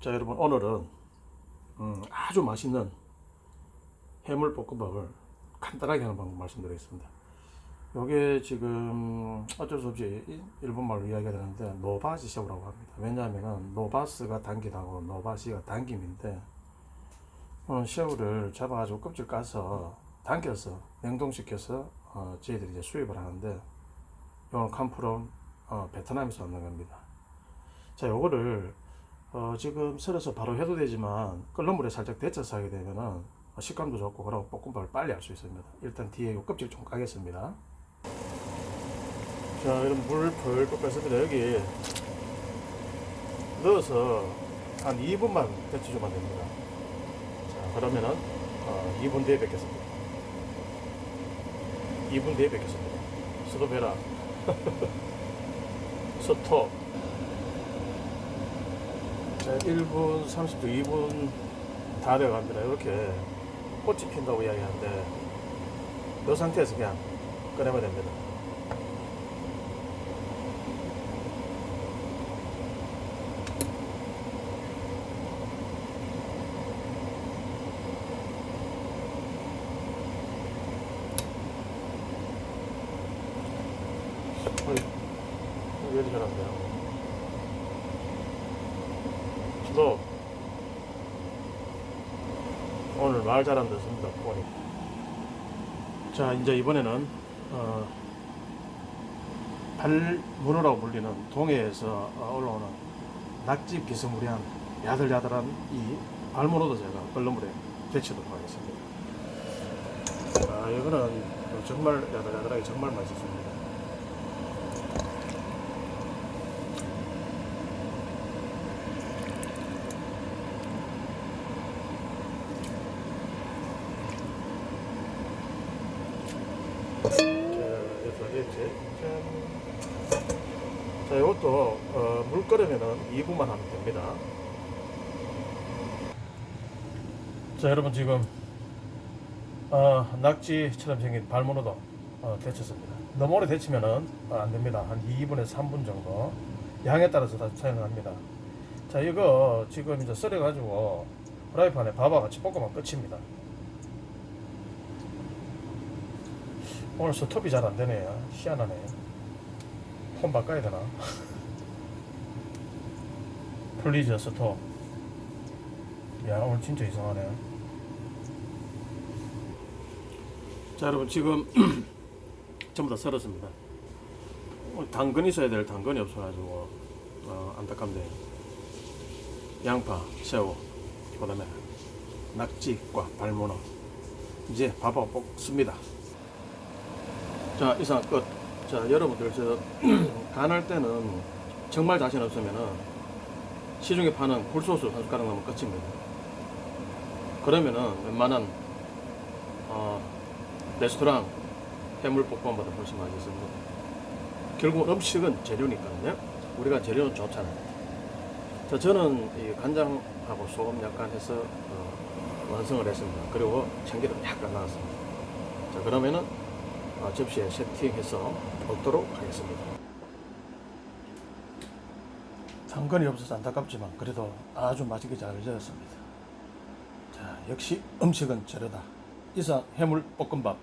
자 여러분 오늘은 음, 아주 맛있는 해물 볶음밥을 간단하게 하는 방법 말씀드리겠습니다. 요게 지금 어쩔 수 없이 이- 일본말로 이야기가 되는데 노바시 새우라고 합니다. 왜냐하면 노바스가 당기다고 노바시가 당김인데 어, 새우를 잡아가지고 껍질 까서 당겨서 냉동시켜서 어, 저희들이 이제 수입을 하는데 이건 캄프롬 어, 베트남에서 얻는 겁니다. 자 요거를 어, 지금 썰어서 바로 해도 되지만 끓는 물에 살짝 데쳐서 하게 되면은 식감도 좋고 그럼 볶음밥을 빨리 할 수 있습니다. 일단 뒤에 요 껍질 좀 까겠습니다. 자, 이런 물 펄펄 뺐습니다. 여기 넣어서 한 2분만 데쳐주면 됩니다. 자, 그러면은 어, 2분 뒤에 뵙겠습니다. 2분 뒤에 뵙겠습니다. 스톱해라. 스톱. 자, 1분 30초, 2분 다 돼갑니다. 이렇게 꽃이 핀다고 이야기하는데 이 상태에서 그냥 꺼내면 됩니다. 이렇게 잘한대요? 스톱. 오늘 말 잘안 듣습니다. 보니. 자, 이제 이번에는 어, 발문어라고 불리는 동해에서 어, 올라오는 낙지 비스무리한 야들야들한 이 발문어도 제가 얼른물에 데치도록 하겠습니다. 아, 이거는 정말 야들야들하게 정말 맛있습니다. 됐지. 짠. 자, 이것도 어, 물 끓으면은 2분만 하면 됩니다. 자, 여러분 지금 어, 낙지처럼 생긴 발문어도 어, 데쳤습니다. 너무 오래 데치면은 어, 안 됩니다. 한 2분에서 3분 정도. 양에 따라서 다 차이가 납니다. 자, 이거 지금 이제 썰어가지고 프라이팬에 밥과 같이 볶으면 끝입니다. 오늘 스톱이 잘 안 되네요. 희한하네. 폰 바꿔야 되나? 플리즈 스톱. 야, 오늘 진짜 이상하네. 자, 여러분, 지금 전부 다 썰었습니다. 오늘 당근 있어야 될 당근이 없어가지고, 어, 안타깝네요. 양파, 새우, 그 다음에 낙지과 발문어. 이제 밥하고 볶습니다. 자 이상 끝. 자 여러분들 저 간할 때는 정말 자신 없으면은 시중에 파는 굴소스 한 숟가락 넣으면 끝입니다. 그러면은 웬만한 어, 레스토랑 해물볶음보다 훨씬 맛있습니다. 결국 음식은 재료니까요. 우리가 재료는 좋잖아요. 자 저는 이 간장하고 소금 약간 해서 어, 완성을 했습니다. 그리고 참기름 약간 넣었습니다. 자 그러면은 어, 접시에 세팅해서 먹도록 하겠습니다. 당근이 없어서 안타깝지만 그래도 아주 맛있게 잘 되었습니다. 자, 역시 음식은 재료다. 이상 해물 볶음밥